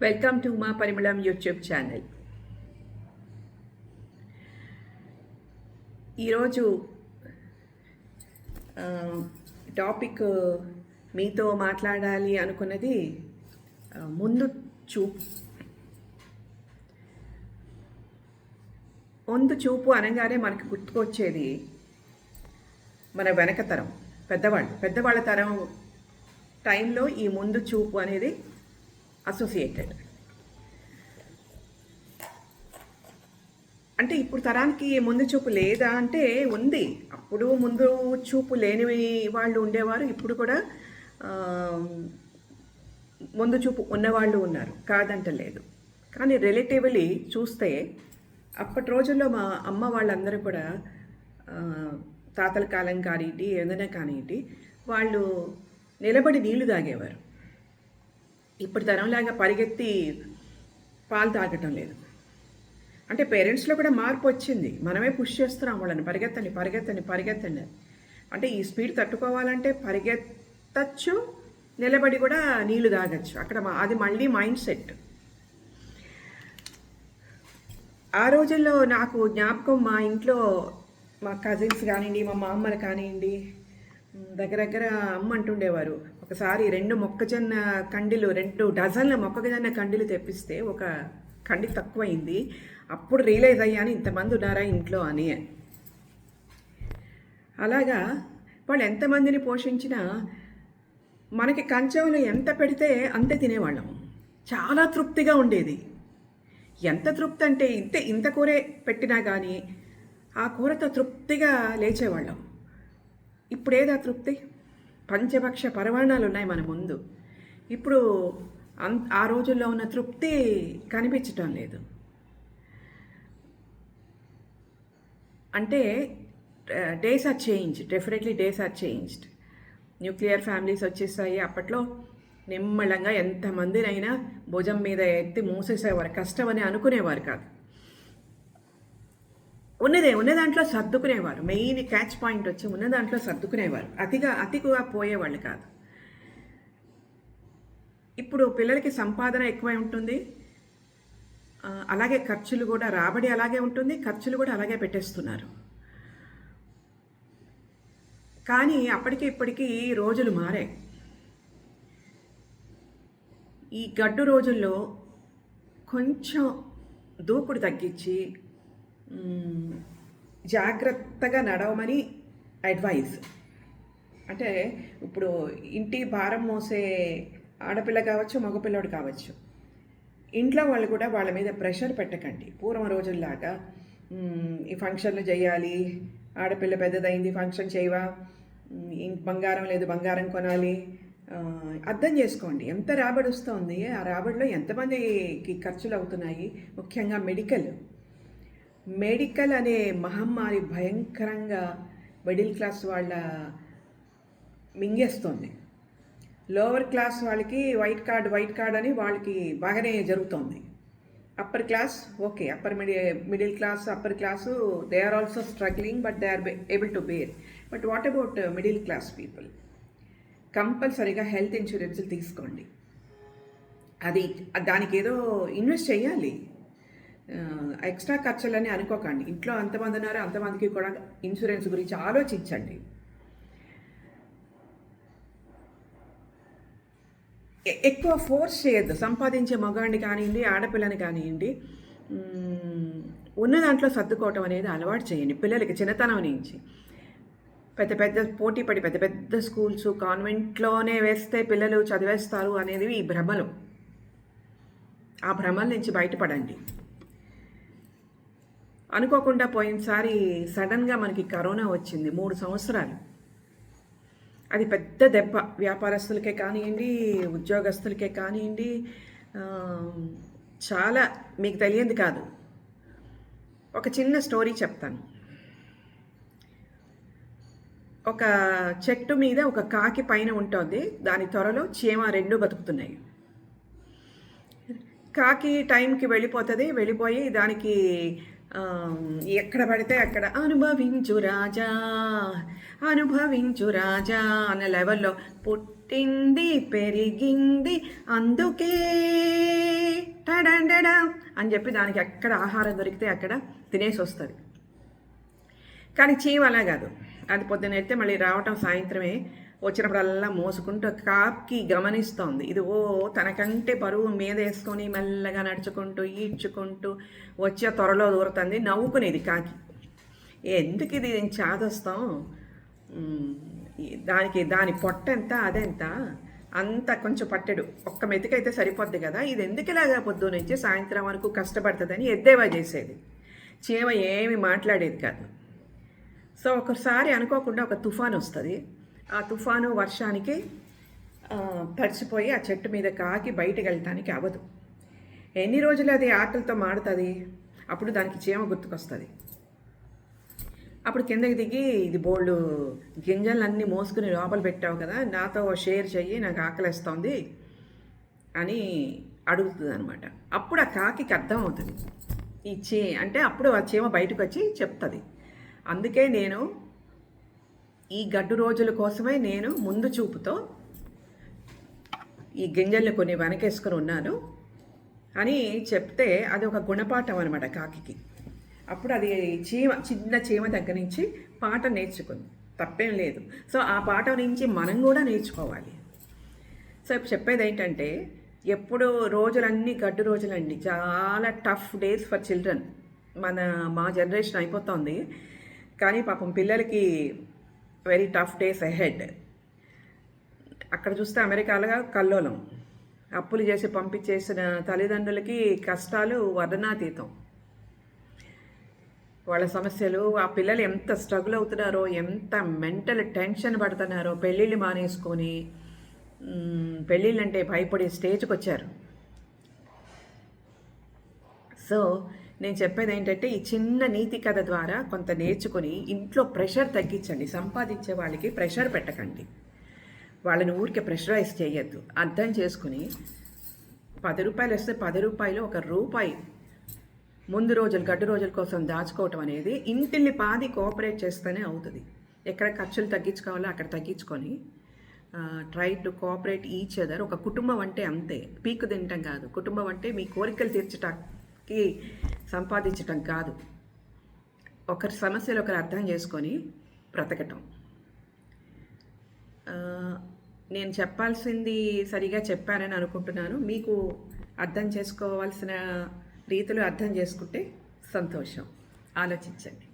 Welcome to మా పరిమళం YouTube channel ఈరోజు టాపిక్ మీతో మాట్లాడాలి అనుకున్నది ముందు చూపు ముందు చూపు అనగానే మనకు గుర్తుకొచ్చేది మన వెనక తరం పెద్దవాళ్ళు. పెద్దవాళ్ళ తరం టైంలో ఈ ముందు చూపు అనేది అసోసియేటెడ్ అంటే ఇప్పుడు తరానికి ముందు చూపు లేదా అంటే ఉంది. అప్పుడు ముందు చూపు లేని వాళ్ళు ఉండేవారు. ఇప్పుడు కూడా ముందు చూపు ఉన్నవాళ్ళు ఉన్నారు. కాదంటలేదు. కానీ రిలేటివ్లీ చూస్తే అప్పటి రోజుల్లో మా అమ్మ వాళ్ళందరూ కూడా తాతల కాలం కానివ్వండి ఏదైనా కానివ్వండి వాళ్ళు నిలబడి నీళ్ళు తాగేవారు. ఇప్పుడు తరంలాగా పరిగెత్తి పాలు తాగటం లేదు. అంటే పేరెంట్స్లో కూడా మార్పు వచ్చింది. మనమే పుష్ చేస్తున్నాం వాళ్ళని. పరిగెత్తండి పరిగెత్తండి పరిగెత్తండి. అంటే ఈ స్పీడ్ తట్టుకోవాలంటే పరిగెత్తచ్చు నిలబడి కూడా నీళ్ళు తాగచ్చు. అక్కడ మా- అది మళ్ళీ మైండ్ సెట్. ఆ రోజుల్లో నాకు జ్ఞాపకం మా ఇంట్లో మా కజిన్స్ కానివ్వండి మా మామలు కానివ్వండి దగ్గర దగ్గర అమ్మ అంటుండేవారు ఒకసారి రెండు మొక్కజొన్న కండిలు రెండు డజన్ల మొక్కజొన్న కండిలు తెప్పిస్తే ఒక కండి తక్కువైంది. అప్పుడు రియలైజ్ అయ్యాను ఇంతమంది ఉన్నారా ఇంట్లో అని. అలాగా వాళ్ళు ఎంతమందిని పోషించినా మనకి కంచంలో ఎంత పెడితే అంతే తినేవాళ్ళం. చాలా తృప్తిగా ఉండేది. ఎంత తృప్తి అంటే ఇంత ఇంత కూరే పెట్టినా కానీ ఆ కూరతో తృప్తిగా లేచేవాళ్ళం. ఇప్పుడేదా తృప్తి? పంచభక్ష పరమాణాలు ఉన్నాయి మన ముందు. ఇప్పుడు అన్ ఆ రోజుల్లో ఉన్న తృప్తి కనిపించటం లేదు. అంటే days are change definitely days are changed. Nuclear families వచ్చేసాయి. అప్పట్లో నిమ్మళంగా ఎంతమందినైనా భుజం మీద ఎత్తి మూసేసేవారు. కష్టం అని అనుకునేవారు కాదు. ఉన్నదే ఉన్న దాంట్లో సర్దుకునేవారు. మెయిన్ క్యాచ్ పాయింట్ వచ్చి ఉన్న దాంట్లో సర్దుకునేవారు. అతిగా అతిగా పోయేవాళ్ళు కాదు. ఇప్పుడు పిల్లలకి సంపాదన ఎక్కువై ఉంటుంది. అలాగే ఖర్చులు కూడా రాబడి అలాగే ఉంటుంది. ఖర్చులు కూడా అలాగే పెట్టేస్తున్నారు. కానీ అప్పటికి ఇప్పటికీ రోజులు మారాయి. ఈ గడ్డు రోజుల్లో కొంచెం దూకుడు తగ్గించి జాగ్రత్తగా నడవమని అడ్వైజ్. అంటే ఇప్పుడు ఇంటి భారం మోసే ఆడపిల్ల కావచ్చు మగపిల్లడు కావచ్చు. ఇంట్లో వాళ్ళు కూడా వాళ్ళ మీద ప్రెషర్ పెట్టకండి. పూర్వం రోజుల్లాగా ఈ ఫంక్షన్లు చేయాలి ఆడపిల్ల పెద్దదైంది ఫంక్షన్ చేయవా ఇం- బంగారం లేదు బంగారం కొనాలి అర్థం చేసుకోండి. ఎంత రాబడి వస్తుంది ఆ రాబడిలో ఎంతమందికి ఖర్చులు అవుతున్నాయి ముఖ్యంగా మెడికల్. మెడికల్ అనే మహమ్మారి భయంకరంగా మిడిల్ క్లాస్ వాళ్ళ మింగేస్తుంది. లోవర్ క్లాస్ వాళ్ళకి వైట్ కార్డ్ వైట్ కార్డ్ అని వాళ్ళకి బాగానే జరుగుతోంది. Upper class okay upper mid middle class upper class they are also struggling but they are able to bear. But what about middle class people? కంపల్సరీగా health insurance తీసుకోండి. అది దానికి ఏదో invest చేయాలి. ఎక్స్ట్రా ఖర్చులని అనుకోకండి. ఇంట్లో అంతమంది ఉన్నారో అంతమందికి కూడా ఇన్సూరెన్స్ గురించి ఆలోచించండి. ఎక్కువ ఫోర్స్ చేయొద్దు. సంపాదించే మగాడిని కానివ్వండి ఆడపిల్లని కానివ్వండి ఉన్న దాంట్లో సర్దుకోవటం అనేది అలవాటు చేయండి. పిల్లలకి చిన్నతనం నుంచి. పెద్ద పెద్ద పోటీ పడి పెద్ద పెద్ద స్కూల్స్ కాన్వెంట్లోనే వేస్తే పిల్లలు చదివేస్తారు అనేది ఈ భ్రమలు. ఆ భ్రమల నుంచి బయటపడండి. అనుకోకుండా పోయినసారి సడన్గా మనకి కరోనా వచ్చింది మూడు సంవత్సరాలు. అది పెద్ద దెబ్బ. వ్యాపారస్తులకే కానివ్వండి ఉద్యోగస్తులకే కానివ్వండి చాలా మీకు తెలియంది కాదు. ఒక చిన్న స్టోరీ చెప్తాను. ఒక చెట్టు మీద ఒక కాకి పైన ఉంటుంది. దాని త్వరలో చీమ రెండు బతుకుతున్నాయి. కాకి టైంకి వెళ్ళిపోతుంది. వెళ్ళిపోయి దానికి ఎక్కడ పడితే అక్కడ అనుభవించు రాజా అనుభవించు రాజా అన్న లెవెల్లో పుట్టింది పెరిగింది అందుకే టడా అని చెప్పి దానికి ఎక్కడ ఆహారం దొరికితే అక్కడ తినేసి వస్తుంది. కానీ చీమ అలా కాదు. అది పొద్దున మళ్ళీ రావటం సాయంత్రమే వచ్చినప్పుడల్లా మోసుకుంటూ కాకి గమనిస్తోంది. ఇది ఓ తనకంటే బరువు మీద వేసుకొని మెల్లగా నడుచుకుంటూ ఈడ్చుకుంటూ వచ్చే త్వరలో దూరుతుంది నవ్వుకునేది కాకి. ఎందుకు ఇది? చాదస్తాం. దానికి దాని పొట్ట ఎంత అదెంత? అంత కొంచెం పట్టెడు. ఒక్క మెతికైతే సరిపోద్ది కదా? ఇది ఎందుకు ఇలాగా పొద్దు నుంచి సాయంత్రం వరకు కష్టపడుతుందని ఎద్దేవా చేసేది? చీమ ఏమి మాట్లాడేది కాదు. సో ఒకసారి అనుకోకుండా ఒక తుఫాన్ వస్తుంది. ఆ తుఫాను వర్షానికి తడిచిపోయి ఆ చెట్టు మీద కాకి బయటకు వెళ్ళటానికి అవ్వదు. ఎన్ని రోజులు అది ఆకలితో మాడుతుంది అప్పుడు దానికి చీమ గుర్తుకొస్తుంది. అప్పుడు కిందకి దిగి ఇది బోళ్ళు గింజలన్నీ మోసుకుని లోపల పెట్టావు కదా నాతో షేర్ చెయ్యి నాకు ఆకలిస్తోంది అని అడుగుతుంది అనమాట అప్పుడు ఆ కాకికి అర్థం అవుతుంది ఈ చీ అంటే అప్పుడు ఆ చీమ బయటకు వచ్చి చెప్తుంది. అందుకే నేను ఈ గడ్డు రోజుల కోసమే నేను ముందు చూపుతో ఈ గింజల్ని కొన్ని వెనకేసుకుని ఉన్నాను అని చెప్తే అది ఒక గుణపాఠం అనమాట కాకికి. అప్పుడు అది చీమ చిన్న చీమ దగ్గర నుంచి పాట నేర్చుకుంది. తప్పేం లేదు. సో ఆ పాట నుంచి మనం కూడా నేర్చుకోవాలి. సో చెప్పేది ఏంటంటే ఎప్పుడు రోజులన్నీ గడ్డు రోజులండి చాలా టఫ్ డేస్ ఫర్ చిల్డ్రన్ మన మా జనరేషన్ అయిపోతుంది. కానీ పాపం పిల్లలకి వెరీ టఫ్ డేస్ అహెడ్. అక్కడ చూస్తే అమెరికాలో కల్లోలం. అప్పులు చేసి పంపించేసిన తల్లిదండ్రులకి కష్టాలు వర్ణనాతీతం. వాళ్ళ సమస్యలు ఆ పిల్లలు ఎంత స్ట్రగుల్ అవుతున్నారో ఎంత మెంటల్ టెన్షన్ పడుతున్నారో పెళ్ళిళ్ళు మానేసుకొని పెళ్ళిళ్ళంటే భయపడే స్టేజ్కి వచ్చారు. సో నేను చెప్పేది ఏంటంటే ఈ చిన్న నీతి కథ ద్వారా కొంత నేర్చుకుని ఇంట్లో ప్రెషర్ తగ్గించండి. సంపాదించే వాళ్ళకి ప్రెషర్ పెట్టకండి. వాళ్ళని ఊరికే ప్రెషరైజ్ చేయొద్దు. అర్థం చేసుకుని పది రూపాయలు వస్తే పది రూపాయలు ఒక రూపాయి ముందు రోజులు గడ్డు రోజుల కోసం దాచుకోవటం అనేది ఇంటిల్ని పాది కోఆపరేట్ చేస్తేనే అవుతుంది. ఎక్కడ ఖర్చులు తగ్గించుకోవాలో అక్కడ తగ్గించుకొని try to cooperate each other. ఒక కుటుంబం అంటే అంతే. పీకు తినటం కాదు. కుటుంబం అంటే మీ కోరికలు తీర్చటానికి సంపాదించటం కాదు. ఒకరి సమస్యలు ఒకరు అర్థం చేసుకొని బ్రతకటం. నేను చెప్పాల్సింది సరిగా చెప్పానని అనుకుంటున్నాను. మీకు అర్థం చేసుకోవాల్సిన రీతిలో అర్థం చేసుకుంటే సంతోషం. ఆలోచించండి.